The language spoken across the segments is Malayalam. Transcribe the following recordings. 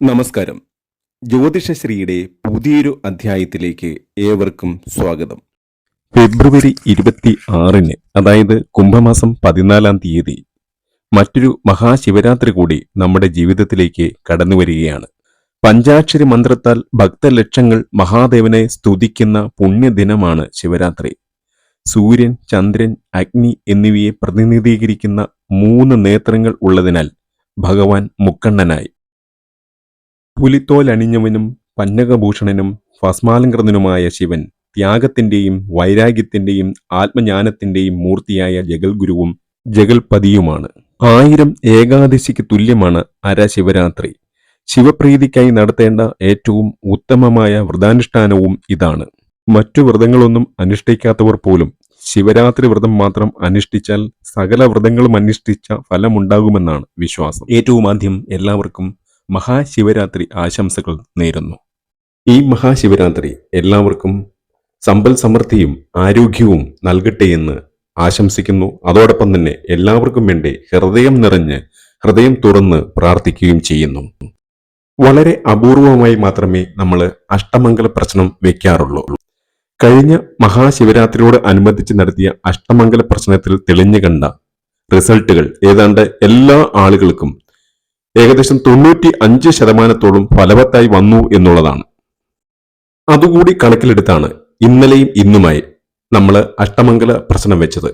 നമസ്കാരം. ജ്യോതിഷശ്രീയുടെ പുതിയൊരു അധ്യായത്തിലേക്ക് ഏവർക്കും സ്വാഗതം. ഫെബ്രുവരി ഇരുപത്തി ആറിന് അതായത് കുംഭമാസം പതിനാലാം തീയതി മറ്റൊരു മഹാശിവരാത്രി കൂടി നമ്മുടെ ജീവിതത്തിലേക്ക് കടന്നു വരികയാണ് പഞ്ചാക്ഷരി മന്ത്രത്താൽ ഭക്തലക്ഷങ്ങൾ മഹാദേവനെ സ്തുതിക്കുന്ന പുണ്യദിനമാണ് ശിവരാത്രി. സൂര്യൻ ചന്ദ്രൻ അഗ്നി എന്നിവയെ പ്രതിനിധീകരിക്കുന്ന മൂന്ന് നേത്രങ്ങൾ ഉള്ളതിനാൽ ഭഗവാൻ മുക്കണ്ണനായി. പുലിത്തോലണിഞ്ഞവനും പന്നകഭൂഷണനും ഭസ്മാലങ്കൃതനുമായ ശിവൻ ത്യാഗത്തിന്റെയും വൈരാഗ്യത്തിന്റെയും ആത്മജ്ഞാനത്തിന്റെയും മൂർത്തിയായ ജഗൽഗുരുവും ജഗൽപതിയുമാണ്. ആയിരം ഏകാദശിക്ക് തുല്യമാണ് അര ശിവരാത്രി ശിവപ്രീതിക്കായി നടത്തേണ്ട ഏറ്റവും ഉത്തമമായ വ്രതാനുഷ്ഠാനവും ഇതാണ്. മറ്റു വ്രതങ്ങളൊന്നും അനുഷ്ഠിക്കാത്തവർ പോലും ശിവരാത്രി വ്രതം മാത്രം അനുഷ്ഠിച്ചാൽ സകല വ്രതങ്ങളും അനുഷ്ഠിച്ച ഫലമുണ്ടാകുമെന്നാണ് വിശ്വാസം. ഏറ്റവും ആദ്യം എല്ലാവർക്കും മഹാശിവരാത്രി ആശംസകൾ നേരുന്നു. ഈ മഹാശിവരാത്രി എല്ലാവർക്കും സമ്പൽ സമൃദ്ധിയും ആരോഗ്യവും നൽകട്ടെ എന്ന് ആശംസിക്കുന്നു. അതോടൊപ്പം തന്നെ എല്ലാവർക്കും വേണ്ടി ഹൃദയം നിറഞ്ഞ് ഹൃദയം തുറന്ന് പ്രാർത്ഥിക്കുകയും ചെയ്യുന്നു. വളരെ അപൂർവമായി മാത്രമേ നമ്മൾ അഷ്ടമംഗല പ്രശ്നം വെക്കാറുള്ളൂ. കഴിഞ്ഞ മഹാശിവരാത്രിയോട് അനുബന്ധിച്ച് നടത്തിയ അഷ്ടമംഗല പ്രശ്നത്തിൽ തെളിഞ്ഞു കണ്ട റിസൾട്ടുകൾ ഏതാണ്ട് എല്ലാ ആളുകൾക്കും ഏകദേശം തൊണ്ണൂറ്റി അഞ്ച് ശതമാനത്തോളം ഫലവത്തായി വന്നു എന്നുള്ളതാണ്. അതുകൂടി കണക്കിലെടുത്താണ് ഇന്നലെയും ഇന്നുമായി നമ്മൾ അഷ്ടമംഗല പ്രശ്നം വെച്ചത്.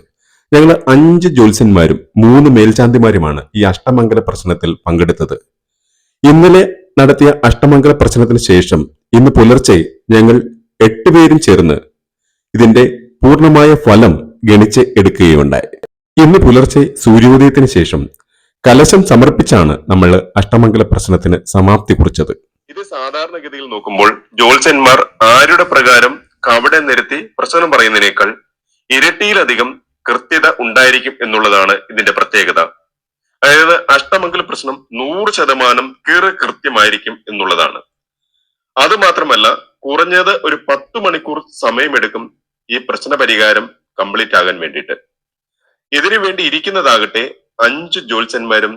ഞങ്ങൾ അഞ്ച് ജ്യോത്സ്യന്മാരും മൂന്ന് മേൽശാന്തിമാരുമാണ് ഈ അഷ്ടമംഗല പ്രശ്നത്തിൽ പങ്കെടുത്തത്. ഇന്നലെ നടത്തിയ അഷ്ടമംഗല പ്രശ്നത്തിന് ശേഷം ഇന്ന് പുലർച്ചെ ഞങ്ങൾ എട്ടുപേരും ചേർന്ന് ഇതിന്റെ പൂർണമായ ഫലം ഗണിച്ച് എടുക്കുകയുണ്ടായി. ഇന്ന് പുലർച്ചെ സൂര്യോദയത്തിന് ശേഷം കലശം സമർപ്പിച്ചാണ് നമ്മൾ അഷ്ടമംഗല പ്രശ്നത്തിന് സമാപ്തി കുറിച്ചത്. ഇത് സാധാരണഗതിയിൽ നോക്കുമ്പോൾ ജോത്സ്യന്മാർ ആരുടെ പ്രകാരം കവടെ നിരത്തി പ്രശ്നം പറയുന്നതിനേക്കാൾ ഇരട്ടിയിലധികം കൃത്യത ഉണ്ടായിരിക്കും എന്നുള്ളതാണ് ഇതിന്റെ പ്രത്യേകത. അതായത് അഷ്ടമംഗല പ്രശ്നം നൂറ് ശതമാനം കീറ് കൃത്യമായിരിക്കും എന്നുള്ളതാണ്. അത് മാത്രമല്ല കുറഞ്ഞത് ഒരു പത്ത് മണിക്കൂർ സമയമെടുക്കും ഈ പ്രശ്ന പരിഹാരം കംപ്ലീറ്റ് ആകാൻ വേണ്ടിയിട്ട്. ഇതിനു വേണ്ടി ഇരിക്കുന്നതാകട്ടെ അഞ്ച് ജ്യോത്സ്യന്മാരും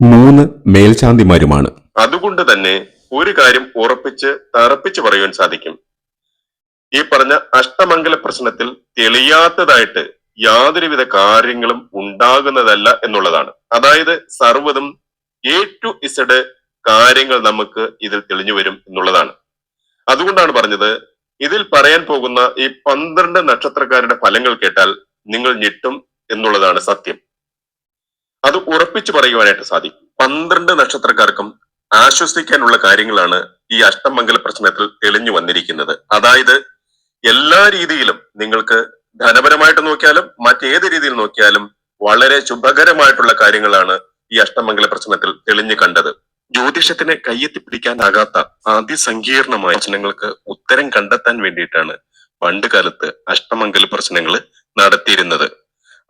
മൂന്ന് മേൽശാന്തിമാരുമാണ്. അതുകൊണ്ട് തന്നെ ഒരു കാര്യം ഉറപ്പിച്ച് തറപ്പിച്ച് പറയുവാൻ സാധിക്കും. ഈ പറഞ്ഞ അഷ്ടമംഗല പ്രശ്നത്തിൽ തെളിയാത്തതായിട്ട് യാതൊരുവിധ കാര്യങ്ങളും ഉണ്ടാകുന്നതല്ല എന്നുള്ളതാണ്. അതായത് സർവതും എ ടു ഇസഡ് കാര്യങ്ങൾ നമുക്ക് ഇതിൽ തെളിഞ്ഞു വരും എന്നുള്ളതാണ്. അതുകൊണ്ടാണ് പറഞ്ഞത് ഇതിൽ പറയാൻ പോകുന്ന ഈ പന്ത്രണ്ട് നക്ഷത്രക്കാരുടെ ഫലങ്ങൾ കേട്ടാൽ നിങ്ങൾ ഞെട്ടും എന്നുള്ളതാണ് സത്യം. അത് ഉറപ്പിച്ചു പറയുവാനായിട്ട് സാധിക്കും. പന്ത്രണ്ട് നക്ഷത്രക്കാർക്കും ആശ്വസിക്കാനുള്ള കാര്യങ്ങളാണ് ഈ അഷ്ടമംഗല പ്രശ്നത്തിൽ തെളിഞ്ഞു വന്നിരിക്കുന്നത്. അതായത് എല്ലാ രീതിയിലും നിങ്ങൾക്ക് ധനപരമായിട്ട് നോക്കിയാലും മറ്റേത് രീതിയിൽ നോക്കിയാലും വളരെ ശുഭകരമായിട്ടുള്ള കാര്യങ്ങളാണ് ഈ അഷ്ടമംഗല പ്രശ്നത്തിൽ തെളിഞ്ഞു കണ്ടത്. ജ്യോതിഷത്തിനെ കയ്യെത്തി പിടിക്കാനാകാത്ത അതിസങ്കീർണമായ പ്രശ്നങ്ങൾക്ക് ഉത്തരം കണ്ടെത്താൻ വേണ്ടിയിട്ടാണ് പണ്ട് കാലത്ത് അഷ്ടമംഗല പ്രശ്നങ്ങൾ നടത്തിയിരുന്നത്.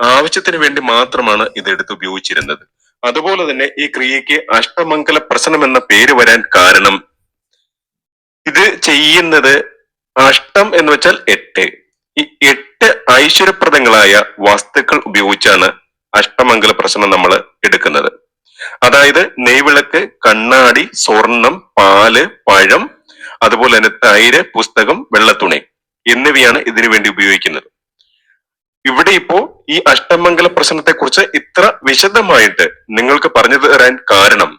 ആവശ്യത്തിന് വേണ്ടി മാത്രമാണ് ഇത് എടുത്ത് ഉപയോഗിച്ചിരുന്നത്. അതുപോലെ തന്നെ ഈ ക്രിയയ്ക്ക് അഷ്ടമംഗല പ്രശ്നം എന്ന പേര് വരാൻ കാരണം ഇത് ചെയ്യുന്നത് അഷ്ടം എന്ന് വെച്ചാൽ എട്ട്. ഈ എട്ട് ഐശ്വര്യപ്രദങ്ങളായ വസ്തുക്കൾ ഉപയോഗിച്ചാണ് അഷ്ടമംഗല പ്രശ്നം നമ്മൾ എടുക്കുന്നത്. അതായത് നെയ്വിളക്ക് കണ്ണാടി സ്വർണം പാൽ പഴം അതുപോലെ തന്നെ തൈര് പുസ്തകം വെള്ളത്തുണി എന്നിവയാണ് ഇതിനു വേണ്ടി ഉപയോഗിക്കുന്നത്. ഇവിടെ ഇപ്പോ ഈ അഷ്ടമംഗല പ്രശ്നത്തെ കുറിച്ച് ഇത്ര വിശദമായിട്ട് നിങ്ങൾക്ക് പറഞ്ഞു തരാൻ കാരണം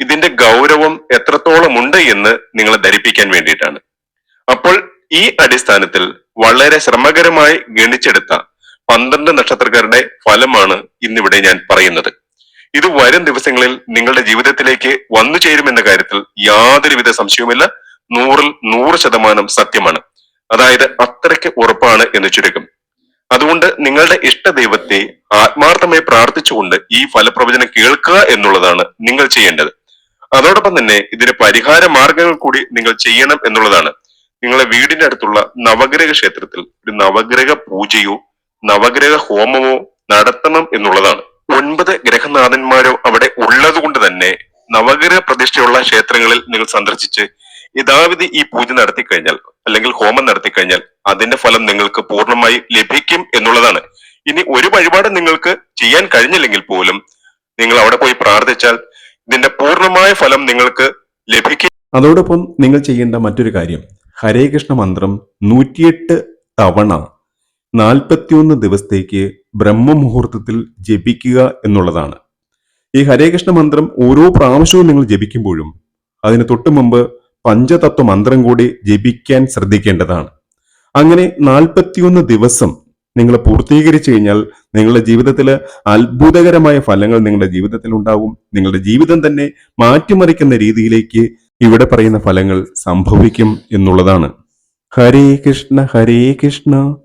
ഇതിന്റെ ഗൗരവം എത്രത്തോളം ഉണ്ട് എന്ന് നിങ്ങളെ ധരിപ്പിക്കാൻ വേണ്ടിയിട്ടാണ്. അപ്പോൾ ഈ അടിസ്ഥാനത്തിൽ വളരെ ശ്രമകരമായി ഗണിച്ചെടുത്ത പന്ത്രണ്ട് നക്ഷത്രക്കാരുടെ ഫലമാണ് ഇന്നിവിടെ ഞാൻ പറയുന്നത്. ഇത് വരും ദിവസങ്ങളിൽ നിങ്ങളുടെ ജീവിതത്തിലേക്ക് വന്നു ചേരുമെന്ന കാര്യത്തിൽ യാതൊരുവിധ സംശയവുമില്ല. നൂറിൽ നൂറ് ശതമാനം സത്യമാണ്. അതായത് അത്രയ്ക്ക് ഉറപ്പാണ് എന്ന് ചുരുക്കം. അതുകൊണ്ട് നിങ്ങളുടെ ഇഷ്ട ദൈവത്തെ ആത്മാർത്ഥമായി പ്രാർത്ഥിച്ചുകൊണ്ട് ഈ ഫലപ്രവചനം കേൾക്കുക എന്നുള്ളതാണ് നിങ്ങൾ ചെയ്യേണ്ടത്. അതോടൊപ്പം തന്നെ ഇതിന് പരിഹാര മാർഗങ്ങൾ കൂടി നിങ്ങൾ ചെയ്യണം എന്നുള്ളതാണ്. നിങ്ങളെ വീടിന്റെ അടുത്തുള്ള നവഗ്രഹ ക്ഷേത്രത്തിൽ ഒരു നവഗ്രഹ പൂജയോ നവഗ്രഹ ഹോമമോ നടത്തണം എന്നുള്ളതാണ്. ഒൻപത് ഗ്രഹനാഥന്മാരോ അവിടെ ഉള്ളത് കൊണ്ട് തന്നെ നവഗ്രഹ പ്രതിഷ്ഠയുള്ള ക്ഷേത്രങ്ങളിൽ നിങ്ങൾ സന്ദർശിച്ച് യഥാവിധി ഈ പൂജ നടത്തി കഴിഞ്ഞാൽ അല്ലെങ്കിൽ ഹോമം നടത്തി കഴിഞ്ഞാൽ അതിന്റെ ഫലം നിങ്ങൾക്ക് പൂർണമായി ലഭിക്കും എന്നുള്ളതാണ്. ഇനി ഒരു വഴിപാട് നിങ്ങൾക്ക് ചെയ്യാൻ കഴിഞ്ഞില്ലെങ്കിൽ പോലും നിങ്ങൾ അവിടെ പോയി പ്രാർത്ഥിച്ചാൽ ഇതിന്റെ പൂർണമായ ഫലം നിങ്ങൾക്ക് ലഭിക്കും. അതോടൊപ്പം നിങ്ങൾ ചെയ്യേണ്ട മറ്റൊരു കാര്യം. ഹരേ കൃഷ്ണ മന്ത്രം നൂറ്റിയെട്ട് തവണ നാൽപ്പത്തിയൊന്ന് ദിവസത്തേക്ക് ബ്രഹ്മമുഹൂർത്തത്തിൽ ജപിക്കുക എന്നുള്ളതാണ്. ഈ ഹരേ കൃഷ്ണ മന്ത്രം ഓരോ പ്രാവശ്യവും നിങ്ങൾ ജപിക്കുമ്പോഴും അതിന് തൊട്ടു മുമ്പ് പഞ്ചതത്വ മന്ത്രം കൂടി ജപിക്കാൻ ശ്രദ്ധിക്കേണ്ടതാണ്. അങ്ങനെ നാൽപ്പത്തിയൊന്ന് ദിവസം നിങ്ങൾ പൂർത്തീകരിച്ചു കഴിഞ്ഞാൽ നിങ്ങളുടെ ജീവിതത്തിൽ അത്ഭുതകരമായ ഫലങ്ങൾ നിങ്ങളുടെ ജീവിതത്തിൽ ഉണ്ടാവും നിങ്ങളുടെ ജീവിതം തന്നെ മാറ്റിമറിക്കുന്ന രീതിയിലേക്ക് ഇവിടെ പറയുന്ന ഫലങ്ങൾ സംഭവിക്കും എന്നുള്ളതാണ്. ഹരേ കൃഷ്ണ ഹരേ കൃഷ്ണ.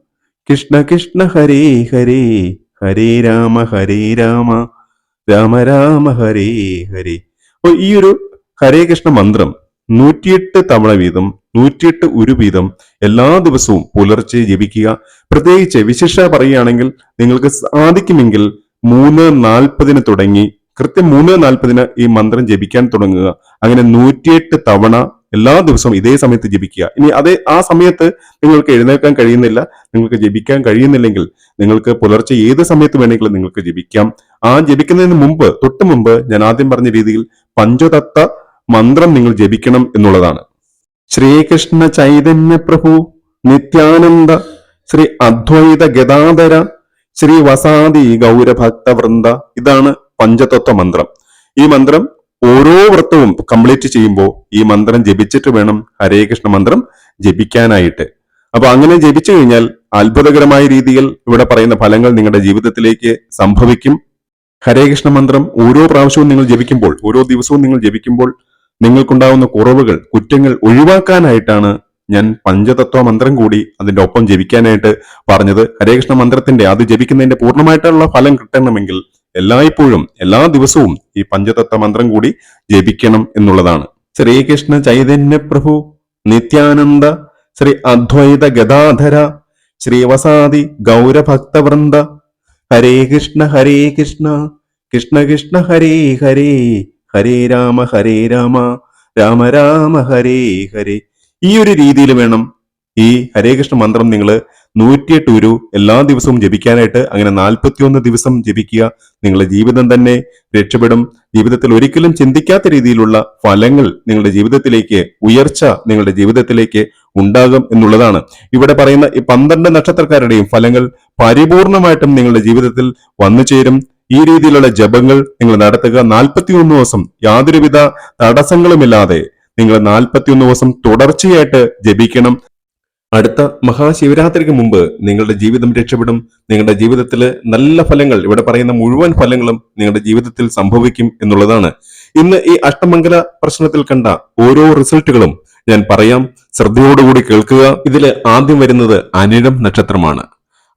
കൃഷ്ണ കൃഷ്ണ ഹരേ ഹരേ. ഹരേ രാമ ഹരേ രാമ. രാമ രാമ ഹരേ ഹരേ. അപ്പോൾ ഈ ഒരു ഹരേ കൃഷ്ണ മന്ത്രം നൂറ്റിയെട്ട് തവണ വീതം നൂറ്റിയെട്ട് ഒരു വീതം എല്ലാ ദിവസവും പുലർച്ചെ ജപിക്കുക. പ്രത്യേകിച്ച് വിശിഷ്ട പറയുകയാണെങ്കിൽ നിങ്ങൾക്ക് സാധിക്കുമെങ്കിൽ മൂന്ന് നാൽപ്പതിന് തുടങ്ങി കൃത്യം മൂന്ന് നാൽപ്പതിന് ഈ മന്ത്രം ജപിക്കാൻ തുടങ്ങുക. അങ്ങനെ നൂറ്റിയെട്ട് തവണ എല്ലാ ദിവസവും ഇതേ സമയത്ത് ജപിക്കുക. ഇനി അതേ ആ സമയത്ത് നിങ്ങൾക്ക് എഴുന്നേൽക്കാൻ കഴിയുന്നില്ല നിങ്ങൾക്ക് ജപിക്കാൻ കഴിയുന്നില്ലെങ്കിൽ നിങ്ങൾക്ക് പുലർച്ചെ ഏത് സമയത്ത് വേണമെങ്കിലും നിങ്ങൾക്ക് ജപിക്കാം. ആ ജപിക്കുന്നതിന് മുമ്പ് തൊട്ട് മുമ്പ് ഞാൻ ആദ്യം പറഞ്ഞ രീതിയിൽ പഞ്ചതത്വ മന്ത്രം നിങ്ങൾ ജപിക്കണം എന്നുള്ളതാണ്. ശ്രീകൃഷ്ണ ചൈതന്യ പ്രഭു നിത്യാനന്ദ ശ്രീ അദ്വൈത ഗതാധര ശ്രീ വസാദി ഗൗരഭക്തവൃന്ദ ഇതാണ് പഞ്ചതത്വ മന്ത്രം. ഈ മന്ത്രം ഓരോ വ്രതവും കംപ്ലീറ്റ് ചെയ്യുമ്പോൾ ഈ മന്ത്രം ജപിച്ചിട്ട് വേണം ഹരേ കൃഷ്ണ മന്ത്രം ജപിക്കാനായിട്ട്. അപ്പൊ അങ്ങനെ ജപിച്ചു കഴിഞ്ഞാൽ അത്ഭുതകരമായ രീതിയിൽ ഇവിടെ പറയുന്ന ഫലങ്ങൾ നിങ്ങളുടെ ജീവിതത്തിലേക്ക് സംഭവിക്കും. ഹരേ കൃഷ്ണ മന്ത്രം ഓരോ പ്രാവശ്യവും നിങ്ങൾ ജപിക്കുമ്പോൾ ഓരോ ദിവസവും നിങ്ങൾ ജപിക്കുമ്പോൾ നിങ്ങൾക്കുണ്ടാവുന്ന കുറവുകൾ കുറ്റങ്ങൾ ഒഴിവാക്കാനായിട്ടാണ് ഞാൻ പഞ്ചതത്വ മന്ത്രം കൂടി അതിന്റെ ഒപ്പം ജപിക്കാനായിട്ട് പറഞ്ഞത്. ഹരേകൃഷ്ണ മന്ത്രത്തിന്റെ അത് ജപിക്കുന്നതിന്റെ പൂർണമായിട്ടുള്ള ഫലം കിട്ടണമെങ്കിൽ എല്ലായ്പ്പോഴും എല്ലാ ദിവസവും ഈ പഞ്ചതത്വ മന്ത്രം കൂടി ജപിക്കണം എന്നുള്ളതാണ്. ശ്രീകൃഷ്ണ ചൈതന്യ പ്രഭു നിത്യാനന്ദ ശ്രീ അദ്വൈത ഗദാധര ശ്രീവസാദി ഗൗരഭക്തവൃന്ദ ഹരേ കൃഷ്ണ ഹരേ കൃഷ്ണ കൃഷ്ണ കൃഷ്ണ ഹരേ ഹരേ ഹരേ രാമ ഹരേ രാമ രാമ രാമ ഹരേ ഹരേ. ഈ ഒരു രീതിയിൽ വേണം ഈ ഹരേ കൃഷ്ണ മന്ത്രം നിങ്ങൾ നൂറ്റിയെട്ട് ഒരു എല്ലാ ദിവസവും ജപിക്കാനായിട്ട് അങ്ങനെ നാൽപ്പത്തിയൊന്ന് ദിവസം ജപിക്കുക. നിങ്ങളുടെ ജീവിതം തന്നെ രക്ഷപ്പെടും. ജീവിതത്തിൽ ഒരിക്കലും ചിന്തിക്കാത്ത രീതിയിലുള്ള ഫലങ്ങൾ നിങ്ങളുടെ ജീവിതത്തിലേക്ക് ഉയർച്ച നിങ്ങളുടെ ജീവിതത്തിലേക്ക് ഉണ്ടാകും എന്നുള്ളതാണ്. ഇവിടെ പറയുന്ന ഈ പന്ത്രണ്ട് നക്ഷത്രക്കാരുടെയും ഫലങ്ങൾ പരിപൂർണമായിട്ടും നിങ്ങളുടെ ജീവിതത്തിൽ വന്നു ചേരും ഈ രീതിയിലുള്ള ജപങ്ങൾ നിങ്ങൾ നടത്തുക. നാൽപ്പത്തിയൊന്ന് ദിവസം യാതൊരുവിധ തടസ്സങ്ങളുമില്ലാതെ നിങ്ങൾ നാൽപ്പത്തിയൊന്ന് ദിവസം തുടർച്ചയായിട്ട് ജപിക്കണം. അടുത്ത മഹാശിവരാത്രിക്ക് മുമ്പ് നിങ്ങളുടെ ജീവിതം രക്ഷപ്പെടും. നിങ്ങളുടെ ജീവിതത്തിൽ നല്ല ഫലങ്ങൾ ഇവിടെ പറയുന്ന മുഴുവൻ ഫലങ്ങളും നിങ്ങളുടെ ജീവിതത്തിൽ സംഭവിക്കും എന്നുള്ളതാണ്. ഇന്ന് ഈ അഷ്ടമംഗല പ്രശ്നത്തിൽ കണ്ട ഓരോ റിസൾട്ടുകളും ഞാൻ പറയാം. ശ്രദ്ധയോടുകൂടി കേൾക്കുക. ഇതിൽ ആദ്യം വരുന്നത് അനിഴം നക്ഷത്രമാണ്.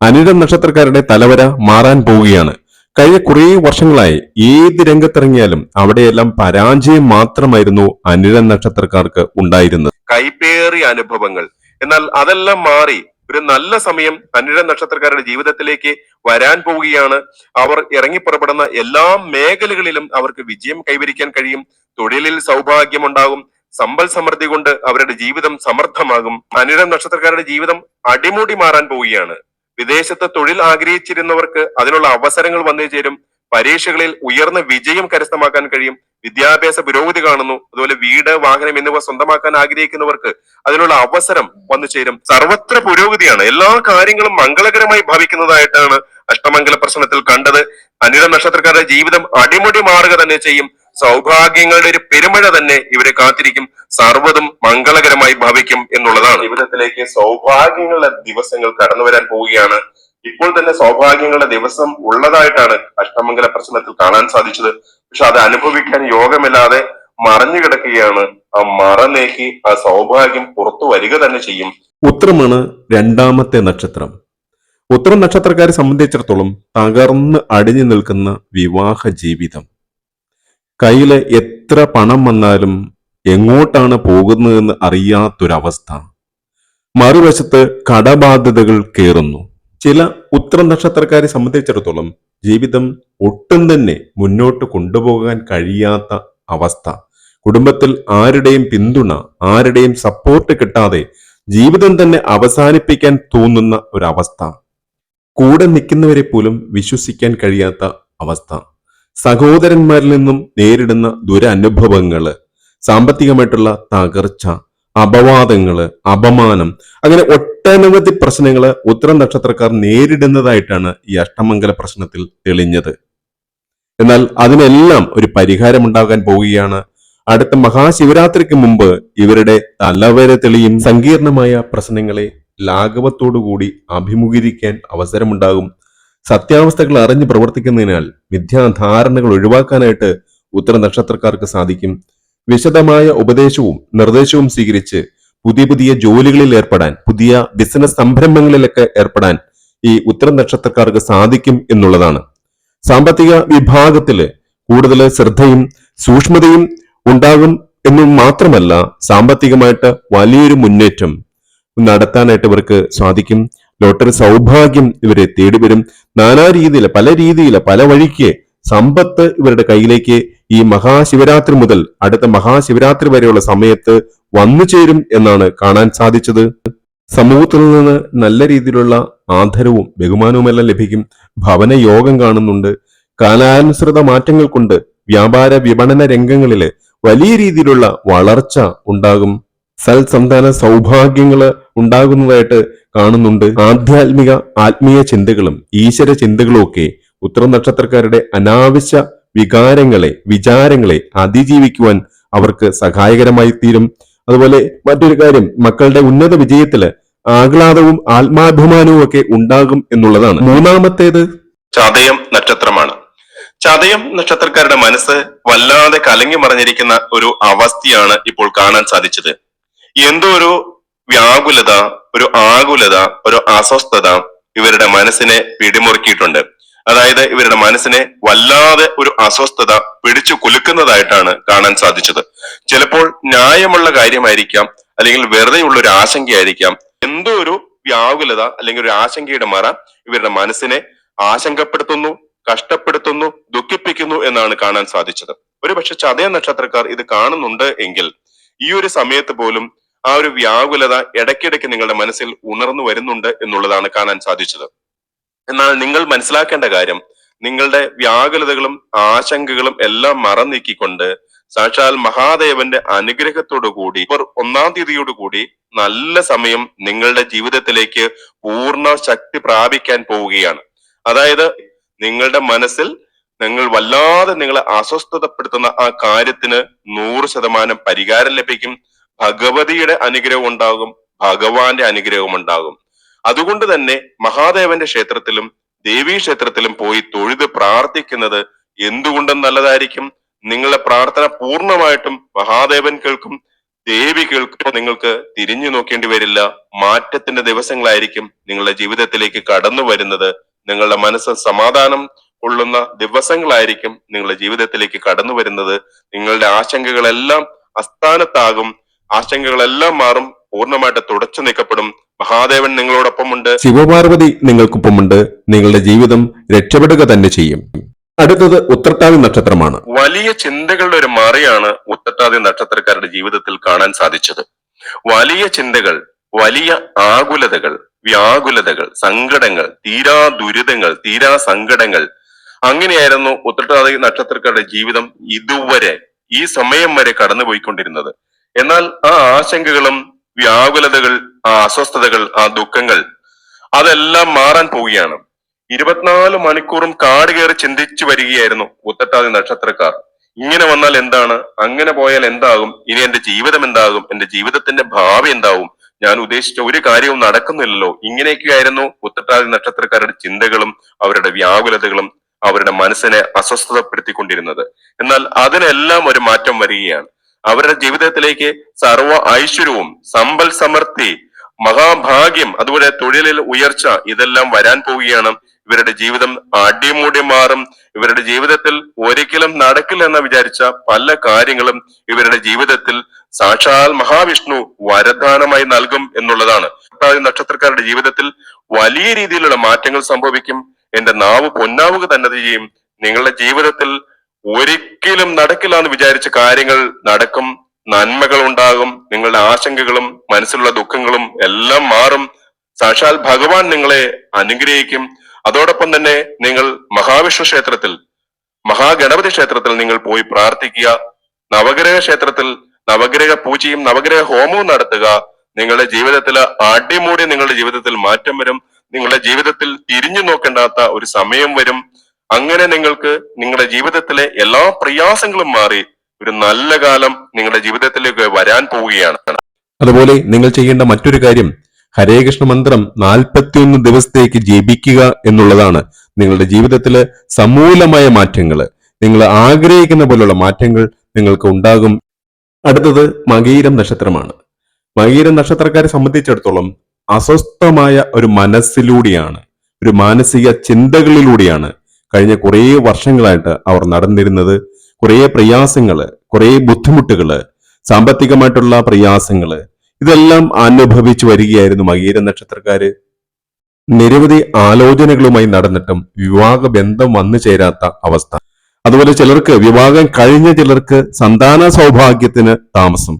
അനിഴം നക്ഷത്രക്കാരുടെ തലവര മാറാൻ പോവുകയാണ്. കഴിഞ്ഞ കുറേ വർഷങ്ങളായി ഏത് രംഗത്തിറങ്ങിയാലും അവിടെയെല്ലാം പരാജയം മാത്രമായിരുന്നു അനിര നക്ഷത്രക്കാർക്ക് ഉണ്ടായിരുന്നത്. കൈപ്പേറിയ അനുഭവങ്ങൾ. എന്നാൽ അതെല്ലാം മാറി ഒരു നല്ല സമയം അനിര നക്ഷത്രക്കാരുടെ ജീവിതത്തിലേക്ക് വരാൻ പോവുകയാണ്. അവർ ഇറങ്ങിപ്പുറപ്പെടുന്ന എല്ലാ മേഖലകളിലും അവർക്ക് വിജയം കൈവരിക്കാൻ കഴിയും. തൊഴിലിൽ സൗഭാഗ്യമുണ്ടാകും. സമ്പൽ സമൃദ്ധി കൊണ്ട് അവരുടെ ജീവിതം സമർത്ഥമാകും. അനിര നക്ഷത്രക്കാരുടെ ജീവിതം അടിമുടി മാറാൻ പോവുകയാണ്. വിദേശത്ത് തൊഴിൽ ആഗ്രഹിച്ചിരുന്നവർക്ക് അതിനുള്ള അവസരങ്ങൾ വന്നു ചേരും. പരീക്ഷകളിൽ ഉയർന്ന വിജയം കരസ്ഥമാക്കാൻ കഴിയും. വിദ്യാഭ്യാസ പുരോഗതി കാണുന്നു. അതുപോലെ വീട് വാഹനം എന്നിവ സ്വന്തമാക്കാൻ ആഗ്രഹിക്കുന്നവർക്ക് അതിനുള്ള അവസരം വന്നു ചേരും. സർവത്ര പുരോഗതിയാണ്. എല്ലാ കാര്യങ്ങളും മംഗളകരമായി ഭവിക്കുന്നതായിട്ടാണ് അഷ്ടമംഗല പ്രശ്നത്തിൽ കണ്ടത്. അനിഴ നക്ഷത്രക്കാരുടെ ജീവിതം അടിമുടി മാറുക തന്നെ ചെയ്യും. സൗഭാഗ്യങ്ങളുടെ ഒരു പെരുമഴ തന്നെ ഇവരെ കാത്തിരിക്കും. സർവതും മംഗളകരമായി ഭവിക്കും എന്നുള്ളതാണ്. ജീവിതത്തിലേക്ക് സൗഭാഗ്യങ്ങളുടെ ദിവസങ്ങൾ കടന്നു വരാൻ പോവുകയാണ്. ഇപ്പോൾ തന്നെ സൗഭാഗ്യങ്ങളുടെ ദിവസം ഉള്ളതായിട്ടാണ് അഷ്ടമംഗല പ്രശ്നത്തിൽ കാണാൻ സാധിച്ചത്. പക്ഷെ അത് അനുഭവിക്കാൻ യോഗമില്ലാതെ മറഞ്ഞു കിടക്കുകയാണ്. ആ മറ നീക്കി ആ സൗഭാഗ്യം പുറത്തു വരിക തന്നെ ചെയ്യും. ഉത്രമാണ് രണ്ടാമത്തെ നക്ഷത്രം. ഉത്തരം നക്ഷത്രക്കാരെ സംബന്ധിച്ചിടത്തോളം തകർന്ന് അടിഞ്ഞു നിൽക്കുന്ന വിവാഹ ജീവിതം. കയ്യിൽ എത്ര പണം വന്നാലും എങ്ങോട്ടാണ് പോകുന്നതെന്ന് അറിയാത്തൊരവസ്ഥ. മറുവശത്ത് കടബാധ്യതകൾ കയറുന്നു ചില ഉത്തര നക്ഷത്രക്കാരെ സംബന്ധിച്ചിടത്തോളം ജീവിതം ഒട്ടും തന്നെ മുന്നോട്ട് കൊണ്ടുപോകാൻ കഴിയാത്ത അവസ്ഥ. കുടുംബത്തിൽ ആരുടെയും പിന്തുണ ആരുടെയും സപ്പോർട്ട് കിട്ടാതെ ജീവിതം തന്നെ അവസാനിപ്പിക്കാൻ തോന്നുന്ന ഒരവസ്ഥ. കൂടെ നിൽക്കുന്നവരെ പോലും വിശ്വസിക്കാൻ കഴിയാത്ത അവസ്ഥ. സഹോദരന്മാരിൽ നിന്നും നേരിടുന്ന ദുരനുഭവങ്ങൾ സാമ്പത്തികമായിട്ടുള്ള തകർച്ച അപവാദങ്ങൾ അപമാനം അങ്ങനെ ഒട്ടനവധി പ്രശ്നങ്ങൾ ഉത്തരം നക്ഷത്രക്കാർ നേരിടുന്നതായിട്ടാണ് ഈ അഷ്ടമംഗല പ്രശ്നത്തിൽ തെളിഞ്ഞത്. എന്നാൽ അതിനെല്ലാം ഒരു പരിഹാരം ഉണ്ടാകാൻ പോവുകയാണ്. അടുത്ത മഹാശിവരാത്രിക്ക് മുമ്പ് ഇവരുടെ തലവരെ തെളിയും സങ്കീർണമായ പ്രശ്നങ്ങളെ ലാഘവത്തോടുകൂടി അഭിമുഖീകരിക്കാൻ അവസരമുണ്ടാകും. സത്യാവസ്ഥകൾ അറിഞ്ഞ് പ്രവർത്തിക്കുന്നതിനാൽ മിഥ്യാധാരണകൾ ഒഴിവാക്കാനായിട്ട് ഉത്തര നക്ഷത്രക്കാർക്ക് സാധിക്കും. വിശദമായ ഉപദേശവും നിർദ്ദേശവും സ്വീകരിച്ച് പുതിയ പുതിയ ജോലികളിൽ ഏർപ്പെടാൻ പുതിയ ബിസിനസ് സംരംഭങ്ങളിലൊക്കെ ഏർപ്പെടാൻ ഈ ഉത്തര നക്ഷത്രക്കാർക്ക് സാധിക്കും എന്നുള്ളതാണ്. സാമ്പത്തിക വിഭാഗത്തിൽ കൂടുതൽ ശ്രദ്ധയും സൂക്ഷ്മതയും ഉണ്ടാകും എന്ന് മാത്രമല്ല സാമ്പത്തികമായിട്ട് വലിയൊരു മുന്നേറ്റം നടത്താനായിട്ട് ഇവർക്ക് സാധിക്കും. ലോട്ടറി സൗഭാഗ്യം ഇവരെ തേടി വരും. നാനാ രീതിയിൽ പല രീതിയിൽ പല വഴിക്ക് സമ്പത്ത് ഇവരുടെ കയ്യിലേക്ക് ഈ മഹാശിവരാത്രി മുതൽ അടുത്ത മഹാശിവരാത്രി വരെയുള്ള സമയത്ത് വന്നു ചേരും എന്നാണ് കാണാൻ സാധിച്ചത്. സമൂഹത്തിൽ നിന്ന് നല്ല രീതിയിലുള്ള ആദരവും ബഹുമാനവുമെല്ലാം ലഭിക്കും. ഭവന യോഗം കാണുന്നുണ്ട്. കാലാനുസൃത മാറ്റങ്ങൾ കൊണ്ട് വ്യാപാര വിപണന രംഗങ്ങളിൽ വലിയ രീതിയിലുള്ള വളർച്ച ഉണ്ടാകും. സൽസന്താന സൗഭാഗ്യങ്ങൾ ഉണ്ടാകുന്നതായിട്ട് കാണുന്നുണ്ട്. ആധ്യാത്മിക ആത്മീയ ചിന്തകളും ഈശ്വര ചിന്തകളും ഒക്കെ ഉത്തര നക്ഷത്രക്കാരുടെ അനാവശ്യ വികാരങ്ങളെ വിചാരങ്ങളെ അതിജീവിക്കുവാൻ അവർക്ക് സഹായകരമായി തീരും. അതുപോലെ മറ്റൊരു കാര്യം മക്കളുടെ ഉന്നത വിജയത്തിൽ ആഹ്ലാദവും ആത്മാഭിമാനവും ഒക്കെ ഉണ്ടാകും എന്നുള്ളതാണ്. മൂന്നാമത്തേത് ചതയം നക്ഷത്രമാണ്. ചതയം നക്ഷത്രക്കാരുടെ മനസ്സ് വല്ലാതെ കലങ്ങി മറിഞ്ഞിരിക്കുന്ന ഒരു അവസ്ഥയാണ് ഇപ്പോൾ കാണാൻ സാധിച്ചത്. എന്തോ ഒരു വ്യാകുലത ഒരു ആകുലത ഒരു അസ്വസ്ഥത ഇവരുടെ മനസ്സിനെ പിടിമുറുക്കിയിട്ടുണ്ട്. അതായത് ഇവരുടെ മനസ്സിനെ വല്ലാതെ ഒരു അസ്വസ്ഥത പിടിച്ചു കുലുക്കുന്നതായിട്ടാണ് കാണാൻ സാധിച്ചത്. ചിലപ്പോൾ ന്യായമുള്ള കാര്യമായിരിക്കാം അല്ലെങ്കിൽ വെറുതെയുള്ള ഒരു ആശങ്കയായിരിക്കാം. എന്തോ ഒരു വ്യാകുലത അല്ലെങ്കിൽ ഒരു ആശങ്കയുടെ മറ ഇവരുടെ മനസ്സിനെ ആശങ്കപ്പെടുത്തുന്നു കഷ്ടപ്പെടുത്തുന്നു ദുഃഖിപ്പിക്കുന്നു എന്നാണ് കാണാൻ സാധിച്ചത്. ഒരുപക്ഷെ ചതയ നക്ഷത്രക്കാർ ഇത് കാണുന്നുണ്ട് എങ്കിൽ ഈ ഒരു സമയത്ത് പോലും ആ ഒരു വ്യാകുലത ഇടയ്ക്കിടയ്ക്ക് നിങ്ങളുടെ മനസ്സിൽ ഉണർന്നു വരുന്നുണ്ട് എന്നുള്ളതാണ് കാണാൻ സാധിച്ചത്. എന്നാൽ നിങ്ങൾ മനസ്സിലാക്കേണ്ട കാര്യം നിങ്ങളുടെ വ്യാകുലതകളും ആശങ്കകളും എല്ലാം മറന്നീക്കിക്കൊണ്ട് സാക്ഷാൽ മഹാദേവന്റെ അനുഗ്രഹത്തോടു കൂടി ഒന്നാം തീയതിയോട് കൂടി നല്ല സമയം നിങ്ങളുടെ ജീവിതത്തിലേക്ക് പൂർണ ശക്തി പ്രാപിക്കാൻ പോവുകയാണ്. അതായത് നിങ്ങളുടെ മനസ്സിൽ നിങ്ങൾ വല്ലാതെ നിങ്ങളെ അസ്വസ്ഥതപ്പെടുത്തുന്ന ആ കാര്യത്തിന് നൂറ് ശതമാനം പരിഹാരം ലഭിക്കും. ഭഗവതിയുടെ അനുഗ്രഹം ഉണ്ടാകും ഭഗവാന്റെ അനുഗ്രഹം ഉണ്ടാകും. അതുകൊണ്ട് തന്നെ മഹാദേവന്റെ ക്ഷേത്രത്തിലും ദേവീ ക്ഷേത്രത്തിലും പോയി തൊഴുത് പ്രാർത്ഥിക്കുന്നത് എന്തുകൊണ്ടും നല്ലതായിരിക്കും. നിങ്ങളുടെ പ്രാർത്ഥന പൂർണമായിട്ടും മഹാദേവൻ കേൾക്കും ദേവി കേൾക്കും. നിങ്ങൾക്ക് തിരിഞ്ഞു നോക്കേണ്ടി വരില്ല. മാറ്റത്തിന്റെ ദിവസങ്ങളായിരിക്കും നിങ്ങളുടെ ജീവിതത്തിലേക്ക് കടന്നു വരുന്നത്. നിങ്ങളുടെ മനസ്സ് സമാധാനം കൊള്ളുന്ന ദിവസങ്ങളായിരിക്കും നിങ്ങളുടെ ജീവിതത്തിലേക്ക് കടന്നു വരുന്നത്. നിങ്ങളുടെ ആശങ്കകളെല്ലാം അസ്ഥാനത്താകും. ആശങ്കകളെല്ലാം മാറും പൂർണമായിട്ട് തുടച്ചു നീക്കപ്പെടും. മഹാദേവൻ നിങ്ങളോടൊപ്പമുണ്ട്. ശിവപാർവതി നിങ്ങൾക്കൊപ്പമുണ്ട്. നിങ്ങളുടെ ജീവിതം രക്ഷപ്പെടുക തന്നെ ചെയ്യും. അടുത്തത് ഉത്രട്ടാതി നക്ഷത്രമാണ്. വലിയ ചിന്തകളുടെ ഒരു മറിയാണ് ഉത്രട്ടാതി നക്ഷത്രക്കാരുടെ ജീവിതത്തിൽ കാണാൻ സാധിച്ചത്. വലിയ ചിന്തകൾ വലിയ ആകുലതകൾ വ്യാകുലതകൾ സങ്കടങ്ങൾ തീരാ ദുരിതങ്ങൾ തീരാ സങ്കടങ്ങൾ. അങ്ങനെയായിരുന്നു ഉത്രട്ടാതി നക്ഷത്രക്കാരുടെ ജീവിതം ഇതുവരെ ഈ സമയം വരെ കടന്നുപോയിക്കൊണ്ടിരുന്നത്. എന്നാൽ ആ ആശങ്കകളും വ്യാകുലതകൾ ആ അസ്വസ്ഥതകൾ ആ ദുഃഖങ്ങൾ അതെല്ലാം മാറാൻ പോവുകയാണ്. ഇരുപത്തിനാല് മണിക്കൂറും കാട് കയറി ചിന്തിച്ചു വരികയായിരുന്നു ഉത്തട്ടാതി നക്ഷത്രക്കാർ. ഇങ്ങനെ വന്നാൽ എന്താണ്? അങ്ങനെ പോയാൽ എന്താകും? ഇനി എന്റെ ജീവിതം എന്താകും? എന്റെ ജീവിതത്തിന്റെ ഭാവി എന്താകും? ഞാൻ ഉദ്ദേശിച്ച ഒരു കാര്യവും നടക്കുന്നില്ലല്ലോ. ഇങ്ങനെയൊക്കെയായിരുന്നു ഉത്തട്ടാതി നക്ഷത്രക്കാരുടെ ചിന്തകളും അവരുടെ വ്യാകുലതകളും അവരുടെ മനസ്സിനെ അസ്വസ്ഥതപ്പെടുത്തിക്കൊണ്ടിരുന്നത്. എന്നാൽ അതിനെല്ലാം ഒരു മാറ്റം വരികയാണ്. അവരുടെ ജീവിതത്തിലേക്ക് സർവ ഐശ്വര്യവും സമ്പൽ സമൃദ്ധി മഹാഭാഗ്യം അതുപോലെ തൊഴിലിൽ ഉയർച്ച ഇതെല്ലാം വരാൻ പോവുകയാണ്. ഇവരുടെ ജീവിതം അടിമുടി മാറും. ഇവരുടെ ജീവിതത്തിൽ ഒരിക്കലും നടക്കില്ല എന്ന് വിചാരിച്ച പല കാര്യങ്ങളും ഇവരുടെ ജീവിതത്തിൽ സാക്ഷാൽ മഹാവിഷ്ണു വരദാനമായി നൽകും എന്നുള്ളതാണ്. നക്ഷത്രക്കാരുടെ ജീവിതത്തിൽ വലിയ രീതിയിലുള്ള മാറ്റങ്ങൾ സംഭവിക്കും. എന്റെ നാവ് പൊന്നാവുക തന്നെ ചെയ്യും. നിങ്ങളുടെ ജീവിതത്തിൽ ഒരിക്കലും നടക്കില്ല എന്ന് വിചാരിച്ച കാര്യങ്ങൾ നടക്കും നന്മകൾ ഉണ്ടാകും നിങ്ങളുടെ ആശങ്കകളും മനസ്സിലുള്ള ദുഃഖങ്ങളും എല്ലാം മാറും. സാക്ഷാൽ ഭഗവാൻ നിങ്ങളെ അനുഗ്രഹിക്കും. അതോടൊപ്പം തന്നെ നിങ്ങൾ മഹാവിഷ്ണു ക്ഷേത്രത്തിൽ മഹാഗണപതി ക്ഷേത്രത്തിൽ നിങ്ങൾ പോയി പ്രാർത്ഥിക്കുക. നവഗ്രഹ ക്ഷേത്രത്തിൽ നവഗ്രഹ പൂജയും നവഗ്രഹ ഹോമവും നടത്തുക. നിങ്ങളുടെ ജീവിതത്തിൽ അടിമൂടി നിങ്ങളുടെ ജീവിതത്തിൽ മാറ്റം വരും. നിങ്ങളുടെ ജീവിതത്തിൽ തിരിഞ്ഞു നോക്കേണ്ടാത്ത ഒരു സമയം വരും. അങ്ങനെ നിങ്ങൾക്ക് നിങ്ങളുടെ ജീവിതത്തിലെ എല്ലാ പ്രയാസങ്ങളും മാറി ഒരു നല്ല കാലം നിങ്ങളുടെ ജീവിതത്തിലേക്ക് വരാൻ പോവുകയാണ്. അതുപോലെ നിങ്ങൾ ചെയ്യേണ്ട മറ്റൊരു കാര്യം ഹരേ കൃഷ്ണ മന്ത്രം നാൽപ്പത്തിയൊന്ന് ദിവസത്തേക്ക് ജപിക്കുക എന്നുള്ളതാണ് നിങ്ങളുടെ ജീവിതത്തിൽ സമൂലമായ മാറ്റങ്ങൾ നിങ്ങൾ ആഗ്രഹിക്കുന്ന പോലുള്ള മാറ്റങ്ങൾ നിങ്ങൾക്ക് ഉണ്ടാകും. അടുത്തത് മകീരം നക്ഷത്രമാണ്. മകീരം നക്ഷത്രക്കാരെ സംബന്ധിച്ചിടത്തോളം അസ്വസ്ഥമായ ഒരു മനസ്സിലൂടെയാണ് ഒരു മാനസിക ചിന്തകളിലൂടെയാണ് കഴിഞ്ഞ കുറേ വർഷങ്ങളായിട്ട് അവർ നടന്നിരുന്നത് കുറേ പ്രയാസങ്ങൾ കുറേ ബുദ്ധിമുട്ടുകൾ സാമ്പത്തികമായിട്ടുള്ള പ്രയാസങ്ങൾ ഇതെല്ലാം അനുഭവിച്ചു വരികയായിരുന്നു മകീര നക്ഷത്രക്കാര്. നിരവധി ആലോചനകളുമായി നടന്നിട്ടും വിവാഹ ബന്ധം വന്നു ചേരാത്ത അവസ്ഥ. അതുപോലെ ചിലർക്ക് വിവാഹം കഴിഞ്ഞ ചിലർക്ക് സന്താന സൗഭാഗ്യത്തിന് താമസം.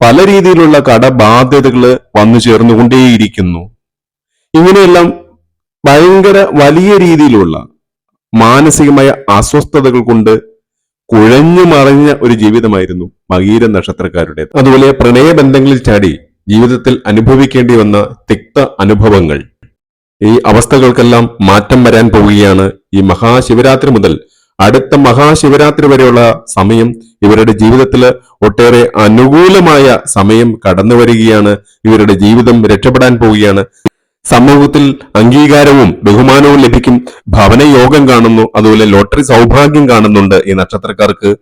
പല രീതിയിലുള്ള കടബാധ്യതകൾ വന്നു ചേർന്നുകൊണ്ടേയിരിക്കുന്നു. ഇങ്ങനെയെല്ലാം ഭയങ്കര വലിയ രീതിയിലുള്ള മാനസികമായ അസ്വസ്ഥതകൾ കൊണ്ട് കുഴഞ്ഞു മറിഞ്ഞ ഒരു ജീവിതമായിരുന്നു മകീര നക്ഷത്രക്കാരുടെ അതുപോലെ പ്രണയബന്ധങ്ങളിൽ ചാടി ജീവിതത്തിൽ അനുഭവിക്കേണ്ടി വന്ന തിക്ത അനുഭവങ്ങൾ. ഈ അവസ്ഥകൾക്കെല്ലാം മാറ്റം വരാൻ പോവുകയാണ് ഈ മഹാശിവരാത്രി മുതൽ അടുത്ത മഹാശിവരാത്രി വരെയുള്ള സമയം. ഇവരുടെ ജീവിതത്തിൽ ഒട്ടേറെ അനുകൂലമായ സമയം കടന്നു വരികയാണ് ഇവരുടെ ജീവിതം രക്ഷപ്പെടാൻ പോവുകയാണ്. സമൂഹത്തിൽ അംഗീകാരവും ബഹുമാനവും ലഭിക്കും. ഭവനയോഗം കാണുന്നു അതുപോലെ ലോട്ടറി സൗഭാഗ്യം കാണുന്നുണ്ട് ഈ നക്ഷത്രക്കാർക്ക്.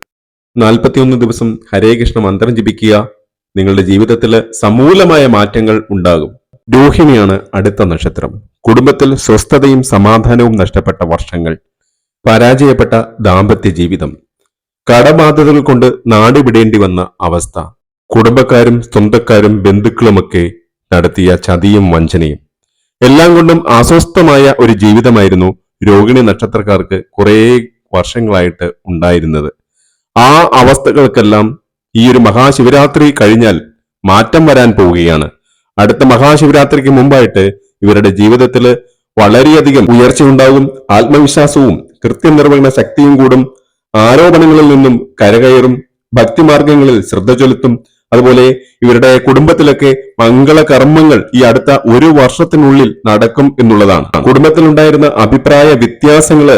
നാൽപ്പത്തിയൊന്ന് ദിവസം ഹരേ കൃഷ്ണ മന്ത്രം ജപിക്കുക. നിങ്ങളുടെ ജീവിതത്തിൽ സമൂലമായ മാറ്റങ്ങൾ ഉണ്ടാകും. രോഹിണിയാണ് അടുത്ത നക്ഷത്രം. കുടുംബത്തിൽ സ്വസ്ഥതയും സമാധാനവും നഷ്ടപ്പെട്ട വർഷങ്ങൾ. പരാജയപ്പെട്ട ദാമ്പത്യ ജീവിതം. കടബാധ്യതകൾ കൊണ്ട് നാടുവിടേണ്ടി വന്ന അവസ്ഥ. കുടുംബക്കാരും സ്വന്തക്കാരും ബന്ധുക്കളുമൊക്കെ നടത്തിയ ചതിയും വഞ്ചനയും. എല്ലാം കൊണ്ടും അസ്വസ്ഥമായ ഒരു ജീവിതമായിരുന്നു രോഹിണി നക്ഷത്രക്കാർക്ക് കുറേ വർഷങ്ങളായിട്ട് ഉണ്ടായിരുന്നത്. ആ അവസ്ഥകൾക്കെല്ലാം ഈ ഒരു മഹാശിവരാത്രി കഴിഞ്ഞാൽ മാറ്റം വരാൻ പോവുകയാണ്. അടുത്ത മഹാശിവരാത്രിക്ക് മുമ്പായിട്ട് ഇവരുടെ ജീവിതത്തിൽ വളരെയധികം ഉയർച്ച ഉണ്ടാകും. ആത്മവിശ്വാസവും കൃത്യനിർവഹണ ശക്തിയും കൂടും. ആരോപണങ്ങളിൽ നിന്നും കരകയറും. ഭക്തിമാർഗങ്ങളിൽ ശ്രദ്ധ ചെലുത്തും. അതുപോലെ ഇവരുടെ കുടുംബത്തിലൊക്കെ മംഗളകർമ്മങ്ങൾ ഈ അടുത്ത ഒരു വർഷത്തിനുള്ളിൽ നടക്കും എന്നുള്ളതാണ്. കുടുംബത്തിലുണ്ടായിരുന്ന അഭിപ്രായ വ്യത്യാസങ്ങൾ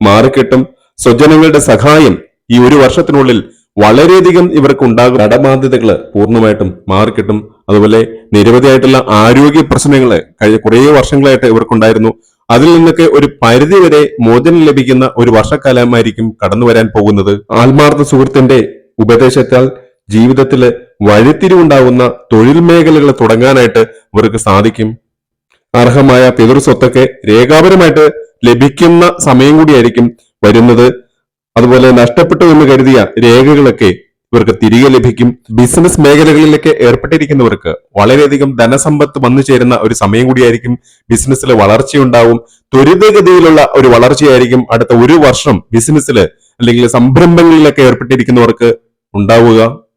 മാറിക്കിട്ടും സ്വജനങ്ങളുടെ സഹായം ഈ ഒരു വർഷത്തിനുള്ളിൽ വളരെയധികം ഇവർക്ക് ഉണ്ടാകും. കടബാധ്യതകൾ പൂർണമായിട്ടും മാറിക്കിട്ടും. അതുപോലെ നിരവധിയായിട്ടുള്ള ആരോഗ്യ പ്രശ്നങ്ങൾ കഴിഞ്ഞ കുറേ വർഷങ്ങളായിട്ട് ഇവർക്കുണ്ടായിരുന്നു. അതിൽ നിന്നൊക്കെ ഒരു പരിധി വരെ മോചനം ലഭിക്കുന്ന ഒരു വർഷക്കാലമായിരിക്കും കടന്നു വരാൻ പോകുന്നത്. ആത്മാർത്ഥ സുഹൃത്തിന്റെ ഉപദേശത്താൽ ജീവിതത്തിൽ വഴിത്തിരിവുണ്ടാകുന്ന തൊഴിൽ മേഖലകൾ തുടങ്ങാനായിട്ട് ഇവർക്ക് സാധിക്കും. അർഹമായ പിതൃസ്വത്തൊക്കെ രേഖാപരമായിട്ട് ലഭിക്കുന്ന സമയം കൂടിയായിരിക്കും വരുന്നത്. അതുപോലെ നഷ്ടപ്പെട്ടു എന്ന് കരുതിയ രേഖകളൊക്കെ ഇവർക്ക് തിരികെ ലഭിക്കും. ബിസിനസ് മേഖലകളിലൊക്കെ ഏർപ്പെട്ടിരിക്കുന്നവർക്ക് വളരെയധികം ധനസമ്പത്ത് വന്നു ചേരുന്ന ഒരു സമയം കൂടിയായിരിക്കും ബിസിനസ്സിൽ വളർച്ചയുണ്ടാവും. ത്വരിതഗതിയിലുള്ള ഒരു വളർച്ചയായിരിക്കും അടുത്ത ഒരു വർഷം ബിസിനസ്സിൽ അല്ലെങ്കിൽ സംരംഭങ്ങളിലൊക്കെ ഏർപ്പെട്ടിരിക്കുന്നവർക്ക് ഉണ്ടാവുക.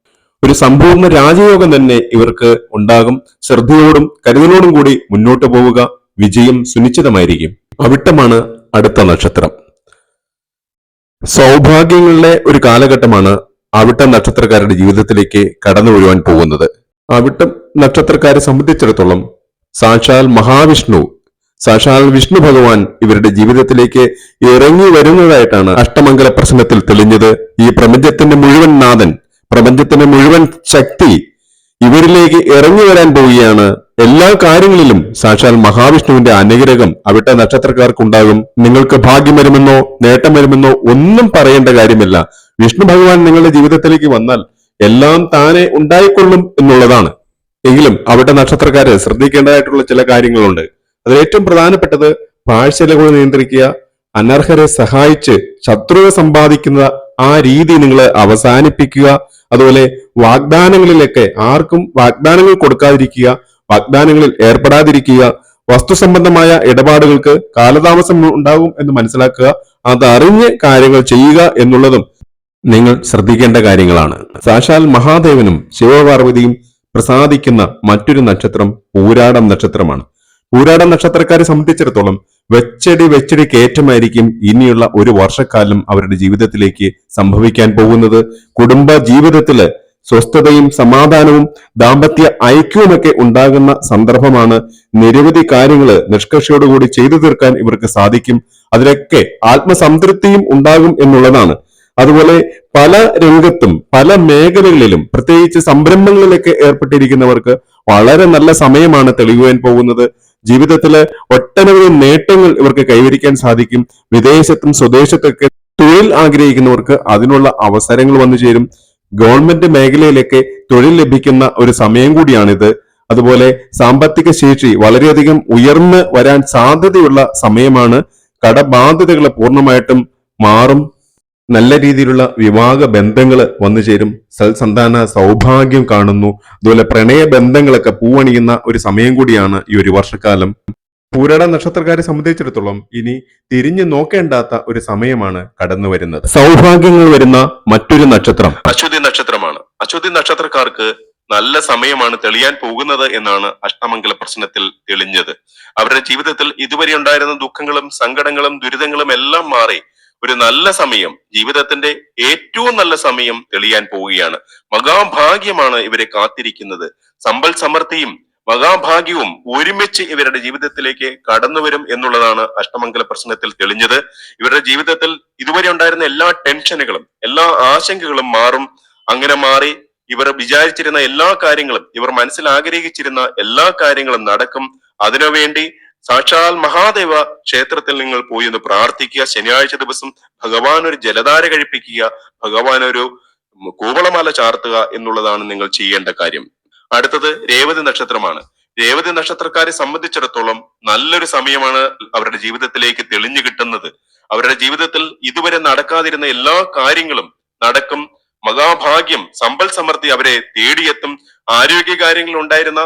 ഒരു സമ്പൂർണ രാജയോഗം തന്നെ ഇവർക്ക് ഉണ്ടാകും. ശ്രദ്ധയോടും കരുതലോടും കൂടി മുന്നോട്ട് പോവുക വിജയം സുനിശ്ചിതമായിരിക്കും. അവിട്ടമാണ് അടുത്ത നക്ഷത്രം. സൗഭാഗ്യങ്ങളിലെ ഒരു കാലഘട്ടമാണ് അവിട്ട നക്ഷത്രക്കാരുടെ ജീവിതത്തിലേക്ക് കടന്നു വരുവാൻ പോകുന്നത്. അവിട്ടം നക്ഷത്രക്കാരെ സംബന്ധിച്ചിടത്തോളം സാക്ഷാൽ മഹാവിഷ്ണു സാക്ഷാൽ വിഷ്ണു ഭഗവാൻ ഇവരുടെ ജീവിതത്തിലേക്ക് ഇറങ്ങി വരുന്നതായിട്ടാണ് അഷ്ടമംഗല പ്രശ്നത്തിൽ തെളിഞ്ഞത്. ഈ പ്രപഞ്ചത്തിന്റെ മുഴുവൻ നാഥൻ പ്രപഞ്ചത്തിന്റെ മുഴുവൻ ശക്തി ഇവരിലേക്ക് ഇറങ്ങി വരാൻ പോവുകയാണ്. എല്ലാ കാര്യങ്ങളിലും സാക്ഷാൽ മഹാവിഷ്ണുവിന്റെ അനുഗ്രഹം അവിട്ട നക്ഷത്രക്കാർക്കുണ്ടാകും. നിങ്ങൾക്ക് ഭാഗ്യം വരുമെന്നോ നേട്ടം വരുമെന്നോ ഒന്നും പറയേണ്ട കാര്യമില്ല. വിഷ്ണു ഭഗവാൻ നിങ്ങളുടെ ജീവിതത്തിലേക്ക് വന്നാൽ എല്ലാം താനെ ഉണ്ടായിക്കൊള്ളും എന്നുള്ളതാണ്. എങ്കിലും അവിടെ നക്ഷത്രക്കാര് ശ്രദ്ധിക്കേണ്ടതായിട്ടുള്ള ചില കാര്യങ്ങളുണ്ട്. അതിൽ ഏറ്റവും പ്രധാനപ്പെട്ടത് പാഴ്ചലകൾ നിയന്ത്രിക്കുക അനർഹരെ സഹായിച്ച് ശത്രുത സമ്പാദിക്കുന്ന ആ രീതി നിങ്ങൾ അവസാനിപ്പിക്കുക. അതുപോലെ വാഗ്ദാനങ്ങളിലൊക്കെ ആർക്കും വാഗ്ദാനങ്ങൾ കൊടുക്കാതിരിക്കുക വാഗ്ദാനങ്ങളിൽ ഏർപ്പെടാതിരിക്കുക. വസ്തു സംബന്ധമായ ഇടപാടുകൾക്ക് കാലതാമസം ഉണ്ടാകും എന്ന് മനസ്സിലാക്കുക. അതറിഞ്ഞ് കാര്യങ്ങൾ ചെയ്യുക എന്നുള്ളതും നിങ്ങൾ ശ്രദ്ധിക്കേണ്ട കാര്യങ്ങളാണ്. സാക്ഷാൽ മഹാദേവനും ശിവപാർവതിയും പ്രസാദിക്കുന്ന മറ്റൊരു നക്ഷത്രം പൂരാടം നക്ഷത്രമാണ്. പൂരാടം നക്ഷത്രക്കാരെ സംബന്ധിച്ചിടത്തോളം വെച്ചടി വെച്ചടി കയറ്റമായിരിക്കും ഇനിയുള്ള ഒരു വർഷക്കാലം അവരുടെ ജീവിതത്തിലേക്ക് സംഭവിക്കാൻ പോകുന്നത്. കുടുംബ ജീവിതത്തിൽ സ്വസ്ഥതയും സമാധാനവും ദാമ്പത്യ ഐക്യവുമൊക്കെ ഉണ്ടാകുന്ന സന്ദർഭമാണ് നിരവധി കാര്യങ്ങൾ നിഷ്കർഷയോടുകൂടി ചെയ്തു തീർക്കാൻ ഇവർക്ക് സാധിക്കും. അതിലൊക്കെ ആത്മസംതൃപ്തിയും ഉണ്ടാകും എന്നുള്ളതാണ്. അതുപോലെ പല രംഗത്തും പല മേഖലകളിലും പ്രത്യേകിച്ച് സംരംഭങ്ങളിലൊക്കെ ഏർപ്പെട്ടിരിക്കുന്നവർക്ക് വളരെ നല്ല സമയമാണ് തെളിയുവാൻ പോകുന്നത്. ജീവിതത്തിൽ ഒട്ടനവധി നേട്ടങ്ങൾ ഇവർക്ക് കൈവരിക്കാൻ സാധിക്കും. വിദേശത്തും സ്വദേശത്തൊക്കെ തൊഴിൽ ആഗ്രഹിക്കുന്നവർക്ക് അതിനുള്ള അവസരങ്ങൾ വന്നു ചേരും. ഗവൺമെന്റ് മേഖലയിലൊക്കെ തൊഴിൽ ലഭിക്കുന്ന ഒരു സമയം കൂടിയാണിത്. അതുപോലെ സാമ്പത്തിക ശേഷി വളരെയധികം ഉയർന്നു വരാൻ സാധ്യതയുള്ള സമയമാണ്. കടബാധ്യതകൾ പൂർണമായിട്ടും മാറും. നല്ല രീതിയിലുള്ള വിവാഹ ബന്ധങ്ങൾ വന്നു ചേരും. സൽസന്താന സൗഭാഗ്യം കാണുന്നു. അതുപോലെ പ്രണയ ബന്ധങ്ങളൊക്കെ പൂവണിയുന്ന ഒരു സമയം കൂടിയാണ് ഈ ഒരു വർഷക്കാലം. പൂരട നക്ഷത്രക്കാരെ സംബന്ധിച്ചിടത്തോളം ഇനി തിരിഞ്ഞു നോക്കേണ്ടാത്ത ഒരു സമയമാണ് കടന്നു വരുന്നത്. സൗഭാഗ്യങ്ങൾ വരുന്ന മറ്റൊരു നക്ഷത്രം. അശ്വതി നക്ഷത്രമാണ്. അശ്വതി നക്ഷത്രക്കാർക്ക് നല്ല സമയമാണ് തെളിയാൻ പോകുന്നത് എന്നാണ് അഷ്ടമംഗല പ്രശ്നത്തിൽ തെളിഞ്ഞത്. അവരുടെ ജീവിതത്തിൽ ഇതുവരെ ഉണ്ടായിരുന്ന ദുഃഖങ്ങളും സങ്കടങ്ങളും ദുരിതങ്ങളും എല്ലാം മാറി ഒരു നല്ല സമയം ജീവിതത്തിന്റെ ഏറ്റവും നല്ല സമയം തെളിയാൻ പോവുകയാണ്. മഹാഭാഗ്യമാണ് ഇവരെ കാത്തിരിക്കുന്നത്. സമ്പൽ സമൃദ്ധിയും മഹാഭാഗ്യവും ഒരുമിച്ച് ഇവരുടെ ജീവിതത്തിലേക്ക് കടന്നു വരും എന്നുള്ളതാണ് അഷ്ടമംഗല പ്രശ്നത്തിൽ തെളിഞ്ഞത്. ഇവരുടെ ജീവിതത്തിൽ ഇതുവരെ ഉണ്ടായിരുന്ന എല്ലാ ടെൻഷനുകളും എല്ലാ ആശങ്കകളും മാറും. അങ്ങനെ മാറി ഇവർ വിചാരിച്ചിരുന്ന എല്ലാ കാര്യങ്ങളും ഇവർ മനസ്സിൽ ആഗ്രഹിച്ചിരുന്ന എല്ലാ കാര്യങ്ങളും നടക്കും. അതിനുവേണ്ടി സാക്ഷാൽ മഹാദേവ ക്ഷേത്രത്തിൽ നിങ്ങൾ പോയി ഒന്ന് പ്രാർത്ഥിക്കുക. ശനിയാഴ്ച ദിവസം ഭഗവാൻ ഒരു ജലധാര കഴിപ്പിക്കുക. ഭഗവാൻ ഒരു കൂവളമാല ചാർത്തുക എന്നുള്ളതാണ് നിങ്ങൾ ചെയ്യേണ്ട കാര്യം. അടുത്തത് രേവതി നക്ഷത്രമാണ്. രേവതി നക്ഷത്രക്കാരെ സംബന്ധിച്ചിടത്തോളം നല്ലൊരു സമയമാണ് അവരുടെ ജീവിതത്തിലേക്ക് തെളിഞ്ഞു കിട്ടുന്നത്. അവരുടെ ജീവിതത്തിൽ ഇതുവരെ നടക്കാതിരുന്ന എല്ലാ കാര്യങ്ങളും നടക്കും. മഹാഭാഗ്യം സമ്പൽ സമൃദ്ധി അവരെ തേടിയെത്തും. ആരോഗ്യ കാര്യങ്ങളിൽ ഉണ്ടായിരുന്ന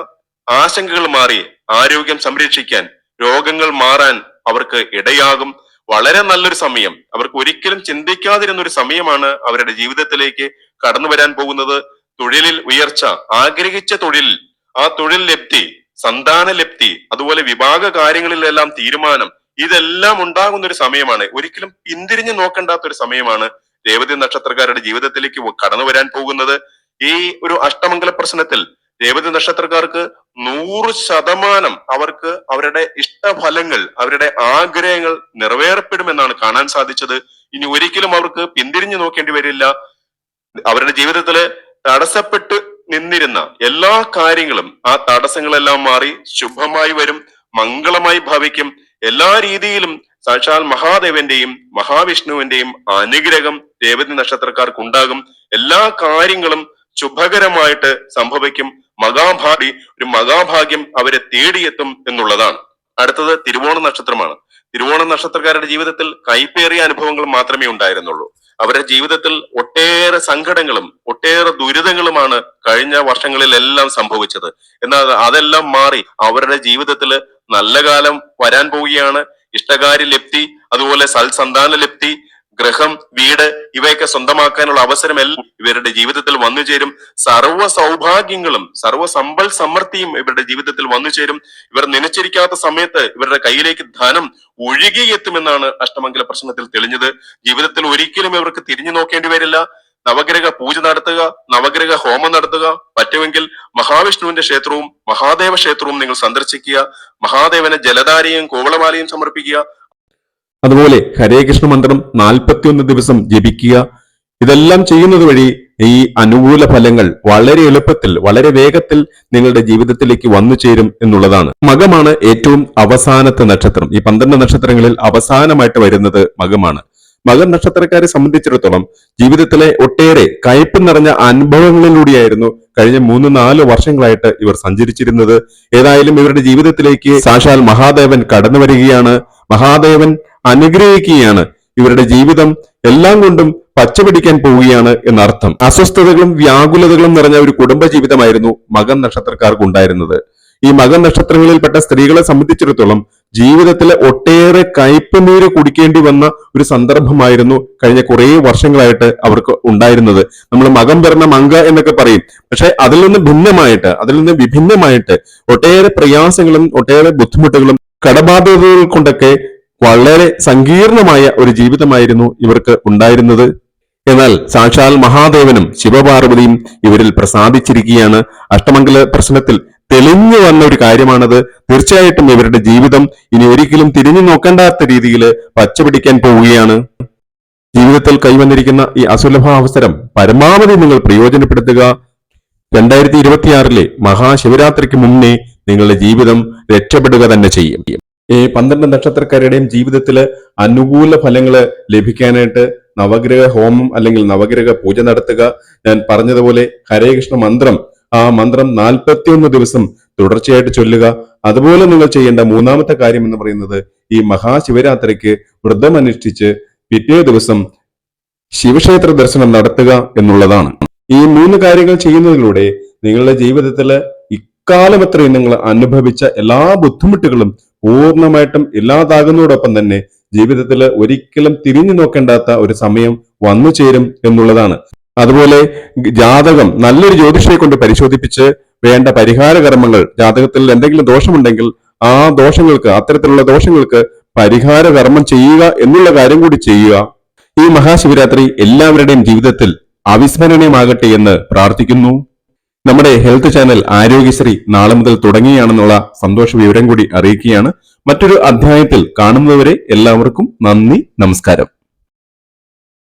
ആശങ്കകൾ മാറി ആരോഗ്യം സംരക്ഷിക്കാൻ രോഗങ്ങൾ മാറാൻ അവർക്ക് ഇടയാകും. വളരെ നല്ലൊരു സമയം. അവർക്ക് ഒരിക്കലും ചിന്തിക്കാതിരുന്ന ഒരു സമയമാണ് അവരുടെ ജീവിതത്തിലേക്ക് കടന്നു വരാൻ പോകുന്നത്. തൊഴിലിൽ ഉയർച്ച ആഗ്രഹിച്ച തൊഴിൽ ആ തൊഴിൽ ലബ്ധി സന്താന ലബ്ധി അതുപോലെ വിഭാഗ കാര്യങ്ങളിലെല്ലാം തീരുമാനം ഇതെല്ലാം ഉണ്ടാകുന്ന ഒരു സമയമാണ്. ഒരിക്കലും പിന്തിരിഞ്ഞു നോക്കണ്ടാത്ത ഒരു സമയമാണ് രേവതി നക്ഷത്രക്കാരുടെ ജീവിതത്തിലേക്ക് കടന്നു വരാൻ പോകുന്നത്. ഈ ഒരു അഷ്ടമംഗല പ്രശ്നത്തിൽ രേവതി നക്ഷത്രക്കാർക്ക് നൂറ് ശതമാനം അവർക്ക് അവരുടെ ഇഷ്ടഫലങ്ങൾ അവരുടെ ആഗ്രഹങ്ങൾ നിറവേറപ്പെടുമെന്നാണ് കാണാൻ സാധിച്ചത്. ഇനി ഒരിക്കലും അവർക്ക് പിന്തിരിഞ്ഞു നോക്കേണ്ടി വരില്ല. അവരുടെ ജീവിതത്തിൽ തടസ്സപ്പെട്ട് നിന്നിരുന്ന എല്ലാ കാര്യങ്ങളും ആ തടസ്സങ്ങളെല്ലാം മാറി ശുഭമായി വരും മംഗളമായി ഭവിക്കും. എല്ലാ രീതിയിലും സാക്ഷാൽ മഹാദേവന്റെയും മഹാവിഷ്ണുവിന്റെയും അനുഗ്രഹം രേവതി നക്ഷത്രക്കാർക്ക് ഉണ്ടാകും എല്ലാ കാര്യങ്ങളും ശുഭകരമായിട്ട് സംഭവിക്കും. മഹാഭാഗ്യ ഒരു മഹാഭാഗ്യം അവരെ തേടിയെത്തും എന്നുള്ളതാണ്. അടുത്തത് തിരുവോണ നക്ഷത്രമാണ്. തിരുവോണ നക്ഷത്രക്കാരുടെ ജീവിതത്തിൽ കൈപ്പേറിയ അനുഭവങ്ങൾ മാത്രമേ ഉണ്ടായിരുന്നുള്ളൂ. അവരുടെ ജീവിതത്തിൽ ഒട്ടേറെ സങ്കടങ്ങളും ഒട്ടേറെ ദുരിതങ്ങളുമാണ് കഴിഞ്ഞ വർഷങ്ങളിലെല്ലാം സംഭവിച്ചത്. എന്നാൽ അതെല്ലാം മാറി അവരുടെ ജീവിതത്തിൽ നല്ല കാലം വരാൻ പോവുകയാണ്. ഇഷ്ടകാര്യ ലപ്തി അതുപോലെ സൽസന്താന ലബ്ധി ഗ്രഹം വീട് ഇവയൊക്കെ സ്വന്തമാക്കാനുള്ള അവസരമെല്ലാം ഇവരുടെ ജീവിതത്തിൽ വന്നു ചേരും. സർവ സൗഭാഗ്യങ്ങളും സർവ സമ്പൽ സമൃദ്ധിയും ഇവരുടെ ജീവിതത്തിൽ വന്നു ചേരും. ഇവർ നനച്ചിരിക്കാത്ത സമയത്ത് ഇവരുടെ കയ്യിലേക്ക് ധനം ഒഴുകിയെത്തുമെന്നാണ് അഷ്ടമംഗല പ്രശ്നത്തിൽ തെളിഞ്ഞത്. ജീവിതത്തിൽ ഒരിക്കലും ഇവർക്ക് തിരിഞ്ഞു നോക്കേണ്ടി വരില്ല. നവഗ്രഹ പൂജ നടത്തുക നവഗ്രഹ ഹോമം നടത്തുക പറ്റുമെങ്കിൽ മഹാവിഷ്ണുവിന്റെ ക്ഷേത്രവും മഹാദേവ ക്ഷേത്രവും നിങ്ങൾ സന്ദർശിക്കുക. മഹാദേവന് ജലധാരയും കോവളമാലയും സമർപ്പിക്കുക. അതുപോലെ ഹരേ കൃഷ്ണ മന്ത്രം നാൽപ്പത്തിയൊന്ന് ദിവസം ജപിക്കുക. ഇതെല്ലാം ചെയ്യുന്നത് വഴി ഈ അനുകൂല ഫലങ്ങൾ വളരെ എളുപ്പത്തിൽ വളരെ വേഗത്തിൽ നിങ്ങളുടെ ജീവിതത്തിലേക്ക് വന്നു ചേരും എന്നുള്ളതാണ്. മകമാണ് ഏറ്റവും അവസാനത്തെ നക്ഷത്രം. ഈ പന്ത്രണ്ട് നക്ഷത്രങ്ങളിൽ അവസാനമായിട്ട് വരുന്നത് മകമാണ്. മകൻ നക്ഷത്രക്കാരെ സംബന്ധിച്ചിടത്തോളം ജീവിതത്തിലെ ഒട്ടേറെ കയ്പ് നിറഞ്ഞ അനുഭവങ്ങളിലൂടെയായിരുന്നു കഴിഞ്ഞ മൂന്ന് നാല് വർഷങ്ങളായിട്ട് ഇവർ സഞ്ചരിച്ചിരുന്നത്. ഏതായാലും ഇവരുടെ ജീവിതത്തിലേക്ക് സാക്ഷാൽ മഹാദേവൻ കടന്നു വരികയാണ്. മഹാദേവൻ അനുഗ്രഹിക്കുകയാണ്. ഇവരുടെ ജീവിതം എല്ലാം കൊണ്ടും പച്ചപിടിക്കാൻ പോവുകയാണ് എന്നർത്ഥം. അസ്വസ്ഥതകളും വ്യാകുലതകളും നിറഞ്ഞ ഒരു കുടുംബ ജീവിതമായിരുന്നു മകൻ നക്ഷത്രക്കാർക്ക് ഉണ്ടായിരുന്നത്. ഈ മകൻ നക്ഷത്രങ്ങളിൽപ്പെട്ട സ്ത്രീകളെ സംബന്ധിച്ചിടത്തോളം ജീവിതത്തിലെ ഒട്ടേറെ കയ്പനീര് കുടിക്കേണ്ടി വന്ന ഒരു സന്ദർഭമായിരുന്നു കഴിഞ്ഞ കുറേ വർഷങ്ങളായിട്ട് അവർക്ക് ഉണ്ടായിരുന്നത്. നമ്മൾ മകം പിറന്ന മങ്ക എന്നൊക്കെ പറയും. പക്ഷെ അതിൽ നിന്ന് ഭിന്നമായിട്ട് അതിൽ നിന്ന് വിഭിന്നമായിട്ട് ഒട്ടേറെ പ്രയാസങ്ങളും ഒട്ടേറെ ബുദ്ധിമുട്ടുകളും കടബാധ്യതകൾ കൊണ്ടൊക്കെ വളരെ സങ്കീർണമായ ഒരു ജീവിതമായിരുന്നു ഇവർക്ക് ഉണ്ടായിരുന്നത്. എന്നാൽ സാക്ഷാൽ മഹാദേവനും ശിവപാർവതിയും ഇവരിൽ പ്രസാദിച്ചിരിക്കുകയാണ്. അഷ്ടമംഗല പ്രശ്നത്തിൽ തെളിഞ്ഞു വന്ന ഒരു കാര്യമാണത്. തീർച്ചയായിട്ടും ഇവരുടെ ജീവിതം ഇനി ഒരിക്കലും തിരിഞ്ഞു നോക്കേണ്ടാത്ത രീതിയിൽ പച്ചപിടിക്കാൻ പോവുകയാണ്. ജീവിതത്തിൽ കൈവന്നിരിക്കുന്ന ഈ അസുലഭ അവസരം പരമാവധി നിങ്ങൾ പ്രയോജനപ്പെടുത്തുക. രണ്ടായിരത്തി ഇരുപത്തിയാറിലെ മഹാശിവരാത്രിക്ക് മുന്നേ നിങ്ങളുടെ ജീവിതം രക്ഷപ്പെടുക തന്നെ ചെയ്യും. ഈ പന്ത്രണ്ട് നക്ഷത്രക്കാരുടെയും ജീവിതത്തിൽ അനുകൂല ഫലങ്ങൾ ലഭിക്കാനായിട്ട് നവഗ്രഹ ഹോമം അല്ലെങ്കിൽ നവഗ്രഹ പൂജ നടത്തുക. ഞാൻ പറഞ്ഞതുപോലെ ഹരേകൃഷ്ണ മന്ത്രം ആ മന്ത്രം നാൽപ്പത്തിയൊന്ന് ദിവസം തുടർച്ചയായിട്ട് ചൊല്ലുക. അതുപോലെ നിങ്ങൾ ചെയ്യേണ്ട മൂന്നാമത്തെ കാര്യം എന്ന് പറയുന്നത് ഈ മഹാശിവരാത്രിക്ക് വ്രതമനുഷ്ഠിച്ച് പിറ്റേ ദിവസം ശിവക്ഷേത്ര ദർശനം നടത്തുക എന്നുള്ളതാണ്. ഈ മൂന്ന് കാര്യങ്ങൾ ചെയ്യുന്നതിലൂടെ നിങ്ങളുടെ ജീവിതത്തിൽ ഇക്കാലം നിങ്ങൾ അനുഭവിച്ച എല്ലാ ബുദ്ധിമുട്ടുകളും പൂർണമായിട്ടും ഇല്ലാതാകുന്നതോടൊപ്പം തന്നെ ജീവിതത്തിൽ ഒരിക്കലും തിരിഞ്ഞു നോക്കേണ്ടാത്ത ഒരു സമയം വന്നു ചേരും എന്നുള്ളതാണ്. അതുപോലെ ജാതകം നല്ലൊരു ജ്യോതിഷയെ കൊണ്ട് പരിശോധിപ്പിച്ച് വേണ്ട പരിഹാര കർമ്മങ്ങൾ ജാതകത്തിൽ എന്തെങ്കിലും ദോഷമുണ്ടെങ്കിൽ ആ ദോഷങ്ങൾക്ക് അത്തരത്തിലുള്ള ദോഷങ്ങൾക്ക് പരിഹാര കർമ്മം ചെയ്യുക എന്നുള്ള കാര്യം കൂടി ചെയ്യുക. ഈ മഹാശിവരാത്രി എല്ലാവരുടെയും ജീവിതത്തിൽ അവിസ്മരണീയമാകട്ടെ എന്ന് പ്രാർത്ഥിക്കുന്നു. നമ്മുടെ ഹെൽത്ത് ചാനൽ ആരോഗ്യശ്രീ നാളെ മുതൽ തുടങ്ങിയാണെന്നുള്ള സന്തോഷ വിവരം കൂടി അറിയിക്കുകയാണ്. മറ്റൊരു അധ്യായത്തിൽ കാണുന്നവരെ എല്ലാവർക്കും നന്ദി നമസ്കാരം.